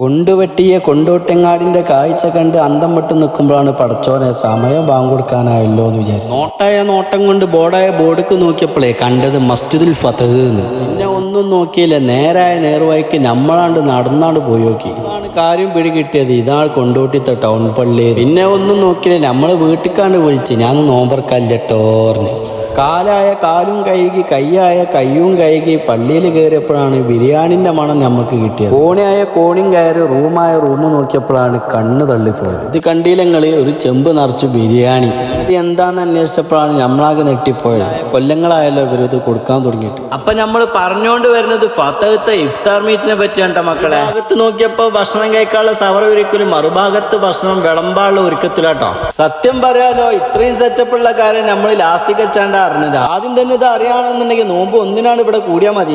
കൊണ്ടുവെട്ടിയ കൊണ്ടോട്ടെങ്ങാടിന്റെ കാഴ്ച കണ്ട് അന്തം വിട്ട് നിൽക്കുമ്പോഴാണ് പടച്ചോനെ സമയം ബാങ്കൊടുക്കാനായല്ലോ എന്ന് വിചാരിച്ചു. നോട്ടായ നോട്ടം കൊണ്ട് ബോർഡായ ബോർഡക്ക് നോക്കിയപ്പോഴേ കണ്ടത് മസ്ജിദുൽ ഫതഹ് എന്ന്. പിന്നെ ഒന്നും നോക്കിയില്ല. നേരായ നേർവഴിക്ക് നമ്മളാണ്ട് നടന്നാണ്ട് പോയി നോക്കി. ഇതാണ് കാര്യം പിടികിട്ടിയത്. ഇതാൾ കൊണ്ടോട്ടിത്ത ടൗൺ പള്ളി. പിന്നെ ഒന്നും നോക്കിയില്ല. നമ്മൾ വീട്ടിക്കാണ്ട് വിളിച്ച് ഞാൻ നോമ്പർക്കല്ലട്ടോർന്ന് കാലായ കാലും കഴുകി കൈയായ കയ്യും കഴുകി പള്ളിയിൽ കയറിയപ്പോഴാണ് ബിരിയാണിന്റെ മണം നമുക്ക് കിട്ടിയത്. കോണിയായ കോണിയും കയറി റൂമായ റൂം നോക്കിയപ്പോഴാണ് കണ്ണ് തള്ളിപ്പോയത്. ഇത് കണ്ടീലങ്ങൾ ഒരു ചെമ്പ് നിറച്ചു ബിരിയാണി. ഇത് എന്താന്ന് അന്വേഷിച്ചപ്പോഴാണ് നമ്മളാകെ നെട്ടിപ്പോയത് കൊല്ലങ്ങളായല്ലോ ഇവർ ഇത് കൊടുക്കാൻ തുടങ്ങിയിട്ട്. അപ്പൊ നമ്മൾ പറഞ്ഞുകൊണ്ട് വരുന്നത് ഫത്തഹത്തെ ഇഫ്താർ മീറ്റിനെ പറ്റിയാണ് മക്കളെ. ഭാഗത്ത് നോക്കിയപ്പോ ഭക്ഷണം കഴിക്കാനുള്ള സവർ ഒരുക്കലും മറുഭാഗത്ത് ഭക്ഷണം വിളമ്പാനുള്ള ഒരുക്കത്തിലാട്ടോ. സത്യം പറയാലോ ഇത്രയും സെറ്റപ്പ് ഉള്ള കാര്യം നമ്മൾ ലാസ്റ്റിക് വെച്ചാണ്ട് അറിഞ്ഞത് ആദ്യം തന്നെ ഇത് അറിയാണെന്നുണ്ടെങ്കിൽ നോമ്പ് ഒന്നിനാണ് ഇവിടെ കൂടിയാൽ മതി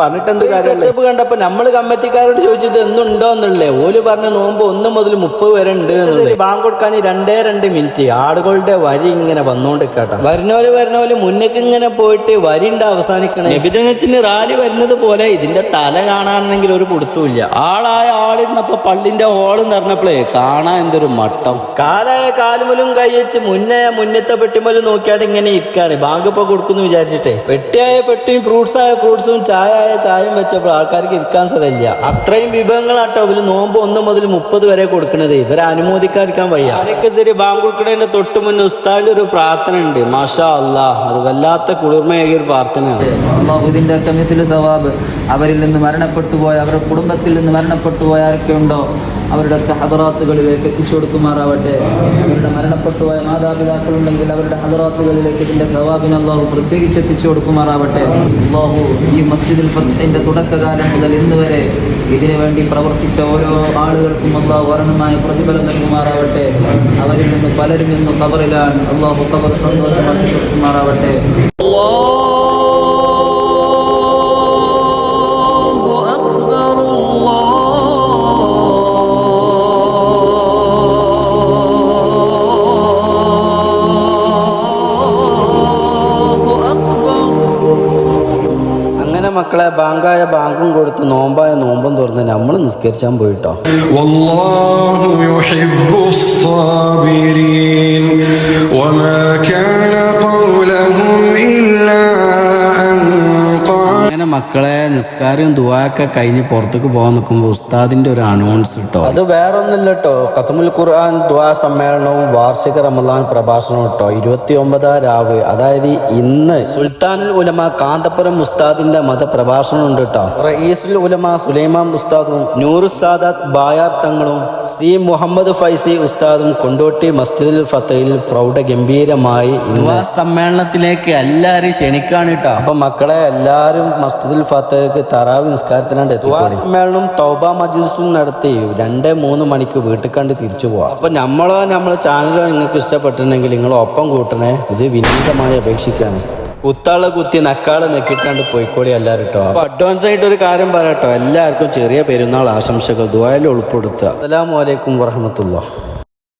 പറഞ്ഞിട്ട് എന്ത് കാര്യം സെറ്റപ്പ് കണ്ടപ്പോ നമ്മൾ കമ്മിറ്റിക്കാരോട് ചോദിച്ചത് എന്നുണ്ടോ എന്നുള്ളേ. ഓൽ പറഞ്ഞ നോമ്പ് ഒന്ന് മുതൽ മുപ്പത് വരെ ഉണ്ട് എന്നുള്ളത് ബാങ്ക് കൊടുക്കാൻ രണ്ടേ രണ്ട് മിനിറ്റ്. ആളുകളുടെ വരി ഇങ്ങനെ വന്നോണ്ട് കേട്ടോ വരുന്നോൽ വരുന്നോൽ മുന്നേക്ക് ഇങ്ങനെ പോയിട്ട് വരി ഉണ്ട് അവസാനിക്കണം. നബിദിനത്തിന് റാലി വരുന്നത് പോലെ ഇതിന്റെ തല കാണാനെങ്കിൽ ഒരു പുടുത്തുമില്ല. ആളായ ആളിരുന്നപ്പോ പള്ളിന്റെ ഹോൾ നിറഞ്ഞപ്പോഴേ കാണാൻ എന്തൊരു മട്ടം. കാലായ കാലുമലും കൈവച്ച് മുന്നേ മുന്നത്തെ പെട്ടിമലും നോക്കിയാണ്ട് ഇങ്ങനെ ഇരിക്കാണ്. ബാങ്ക് ഇപ്പൊ കൊടുക്കുന്നു വിചാരിച്ചിട്ടേ. പെട്ടിയായ പെട്ടിയും ഫ്രൂട്ട്സ് ആയ ഫ്രൂട്ട്സും ചായ ആയ ചായയും വെച്ചപ്പോൾ ആൾക്കാർക്ക് ഇരിക്കാൻ സ്ഥലമില്ല. അത്രയും വിഭവങ്ങളാട്ടോ ഇവർ നോമ്പ് ഒന്ന് മുതൽ മുപ്പത് വരെ കൊടുക്കണത് ഇവരെ അനുമോദിക്കാതിരിക്കാൻ വയ്യ. ആരൊക്കെ ശരി ബാങ്ക് കൊടുക്കണതിന്റെ തൊട്ട് മുന്നേ ഉസ്താദിന്റെ ഒരു പ്രാർത്ഥന ഉണ്ട്. മാഷാ അല്ലാ അത് വല്ലാത്ത കുളിർമയേകിയ ഒരു പ്രാർത്ഥനയാണ്. സവാബ് അവരിൽ നിന്ന് മരണപ്പെട്ടു പോയ അവരുടെ കുടുംബത്തിൽ നിന്ന് മരണപ്പെട്ടു പോയ ആരൊക്കെ ഉണ്ടോ അവരുടെ ഹദറാത്തുകളിലേക്ക് എത്തിച്ചു കൊടുക്കുമാറാവട്ടെ. അവരുടെ മരണപ്പെട്ടുപോയ മാതാപിതാക്കളുണ്ടെങ്കിൽ അവരുടെ ഹദറാത്തുകളിലേക്ക് ഇതിന്റെ സവാബിന് അള്ളാഹു പ്രത്യേകിച്ച് എത്തിച്ചു കൊടുക്കുമാറാവട്ടെ. അള്ളാഹു ഈ മസ്ജിദുൽ ഫത്തിന്റെ തുടക്കകാലം മുതൽ ഇന്ന് വരെ ഇതിനു വേണ്ടി പ്രവർത്തിച്ച ഓരോ ആളുകൾക്കും അള്ളാഹു വർണമായ പ്രതിഫലം നൽകുമാറാവട്ടെ. അവരിൽ നിന്ന് പലരും ഇന്ന് കബറിലാണ് അള്ളാഹു കബർ സന്തോഷമാക്കി കൊടുക്കുമാറാവട്ടെ. മക്കളെ ബാങ്കായ ബാങ്കും കൊടുത്ത് നോമ്പായ നോമ്പും തുറന്ന് നമ്മൾ നിസ്കരിച്ചാൻ പോയിട്ടോ والله يحب الصابرين وما അങ്ങനെ മക്കളെ നിസ്കാരം ദുവാക്കെ കഴിഞ്ഞ് പുറത്തേക്ക് പോകാൻ നിൽക്കുമ്പോൾ ഉസ്താദിന്റെ ഒരു അനൗൺസ് കിട്ടോ അത് വേറെ ഒന്നുമില്ല കേട്ടോ കത്തമുൽ ഖുർആൻ ദ്വാ സമ്മേളനവും വാർഷിക റമദാൻ പ്രഭാഷണവും കേട്ടോ ഇരുപത്തി ഒമ്പതാം രാവ്. അതായത് ഇന്ന് സുൽത്താൻ ഉലമ കാന്തപുരം ഉസ്താദിന്റെ മത പ്രഭാഷണം ഉണ്ട് കേട്ടോ റയീസുൽ ഉലമ സുലൈമാൻ ഉസ്താദും നൂറു സാദാത്ത് ബായാർ തങ്ങളും സി മുഹമ്മദ് ഫൈസി ഉസ്താദും കൊണ്ടോട്ടി മസ്ജിദുൽ ഫത്തയിൽ പ്രൗഢ ഗംഭീരമായി ദ്വാ സമ്മേളനത്തിലേക്ക് എല്ലാവരും ക്ഷണിക്കാണ് കേട്ടോ അപ്പൊ മക്കളെ എല്ലാവരും മസ്ജിദുൽ ഫാത്തേക്ക് തറാവ് നിസ്കാരത്തിനാണ്ട് എത്തി സമ്മേളനം തൗബ മജീസും നടത്തി രണ്ട് മൂന്ന് മണിക്ക് വീട്ടിൽ കണ്ട് തിരിച്ചു പോവാം. അപ്പൊ നമ്മളോ നമ്മളെ ചാനലോ നിങ്ങൾക്ക് ഇഷ്ടപ്പെട്ടിട്ടുണ്ടെങ്കിൽ നിങ്ങൾ ഒപ്പം കൂട്ടണേ. ഇത് വിനീതമായി അപേക്ഷിക്കാണ്. കുത്താളെ കുത്തി നക്കാളെ നെക്കിട്ടാണ്ട് പോയിക്കോടി എല്ലാവരും കേട്ടോ അപ്പൊ അഡ്വാൻസ് ആയിട്ട് ഒരു കാര്യം പറയാട്ടോ. എല്ലാവർക്കും ചെറിയ പെരുന്നാൾ ആശംസകൾ. ദുബായിൽ ഉൾപ്പെടുത്തുക. അസ്സലാമു അലൈക്കും വറഹമത്തുള്ള